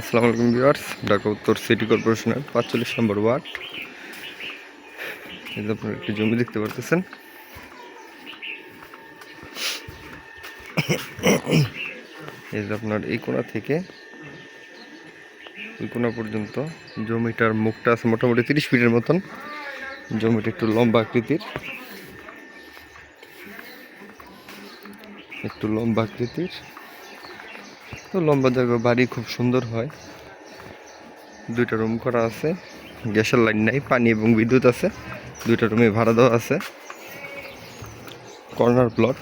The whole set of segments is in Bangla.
আসসালামু আলাইকুম ভিউয়ার্স, ঢাকা উত্তর সিটি কর্পোরেশনের পাঁচচল্লিশ নম্বর ওয়ার্ড। যে আপনারা একটি জমি দেখতে পারতেছেন। এই যে আপনার এই কোণা থেকে ওই কোণা পর্যন্ত জমিটার মুখটা আছে মোটামুটি তিরিশ ফিটের মতন। জমিটা একটু লম্বা আকৃতির। একটু লম্বা আকৃতির। তো লম্বা জায়গা, বাড়ি খুব সুন্দর হয়। দুইটা রুম করা আছে। গ্যাসের লাইন নাই, পানি এবং বিদ্যুৎ আছে। দুইটা রুমে ভাড়া দেওয়া আছে। কর্নার প্লট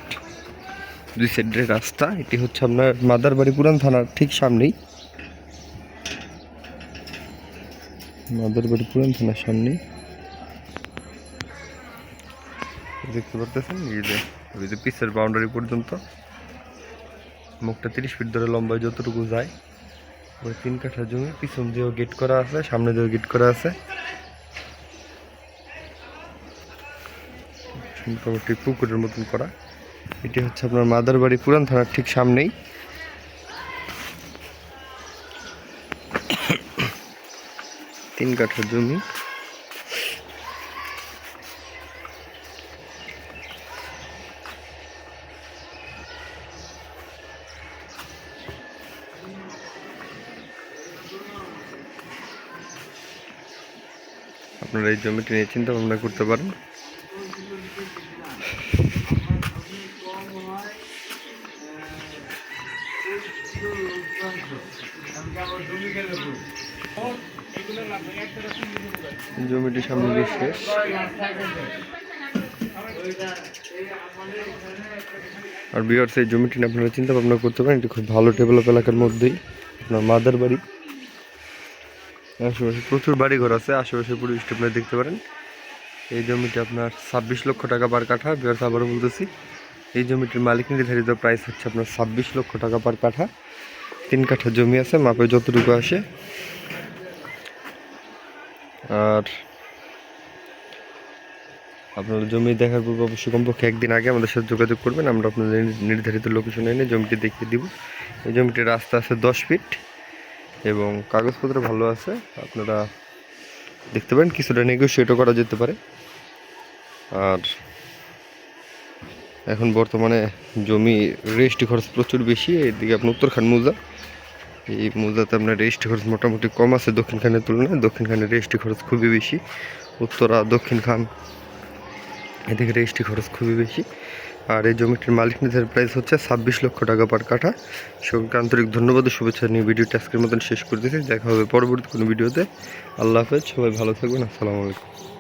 দুই সাইডের রাস্তা। এটি হচ্ছে আপনার মাদারবাড়ি পুরান থানার ঠিক সামনেই। মাদারবাড়ি পুরান থানার সামনেই। দেখতে পারতেছেন? এই যে পিসের বাউন্ডারি পর্যন্ত। মুখটা তিরিশ ফিট ধরে লম্বায় যতটুকু যায়। ওই তিন কাঠা জমি, পিছন দিয়েও গেট করা আছে, সামনে দিয়েও গেট করা আছে। মোটামুটি পুকুরের মতন করা। এটি হচ্ছে আপনার মাদার বাড়ি পুরান থানার ঠিক সামনেই। তিন কাঠা জমি। আপনারা এই জমিটি নিয়ে চিন্তা ভাবনা করতে পারেন। জমিটি সামনে দিয়ে শেষ। আর বিহার, সেই জমিটি আপনারা চিন্তা ভাবনা করতে পারেন, এটি খুব ভালো ডেভেলপ এলাকার মধ্যেই। আপনার মাদার বাড়ি। আশেপাশে প্রচুর বাড়ি ঘর আছে, আশেপাশে পরিবেশটা আপনারা দেখতে পারেন। এই জমিটি আপনার ছাব্বিশ লক্ষ টাকা পার কাঠা, বিহার আবারও বলতেছি। এই জমিটির মালিক নির্ধারিত প্রাইস হচ্ছে আপনার ছাব্বিশ লক্ষ টাকা পার কাঠা। তিন কাঠা জমি আছে, মাপে যতটুকু আসে। আর আপনারা জমি দেখার পূর্বে অবশ্যই কমপক্ষে একদিন আগে আমাদের সাথে যোগাযোগ করবেন। আমরা আপনাদের নির্ধারিত লোকেশনে এনে জমিটি দেখিয়ে দিব। এই জমিটির রাস্তা আছে দশ ফিট এবং কাগজপত্র ভালো আছে। আপনারা দেখতে পারেন, কিছুটা নেগোসিয়েটও করা যেতে পারে। আর এখন বর্তমানে জমি রেজিস্ট্রি খরচ প্রচুর বেশি। এদিকে আপনার উত্তরখান মুজা। এই মুজাতে আপনার রেজিস্ট্রি খরচ মোটামুটি কম আছে দক্ষিণখানের তুলনায়। দক্ষিণ খানের রেজিস্ট্রি খরচ খুবই বেশি। উত্তরা দক্ষিণ খান এদিকে রেজিস্ট্রি খরচ খুবই বেশি। আর এই জমিটির মালিক নিধের প্রাইস হচ্ছে ছাব্বিশ লক্ষ টাকা পার কাঠা। সঙ্গে আন্তরিক ধন্যবাদ ও শুভেচ্ছা নিয়ে ভিডিওটি আজকের মতন শেষ করে করতেছি দেখা হবে পরবর্তী কোনো ভিডিওতে। আল্লাহ হাফেজ, সবাই ভালো থাকবেন। আসসালামু আলাইকুম।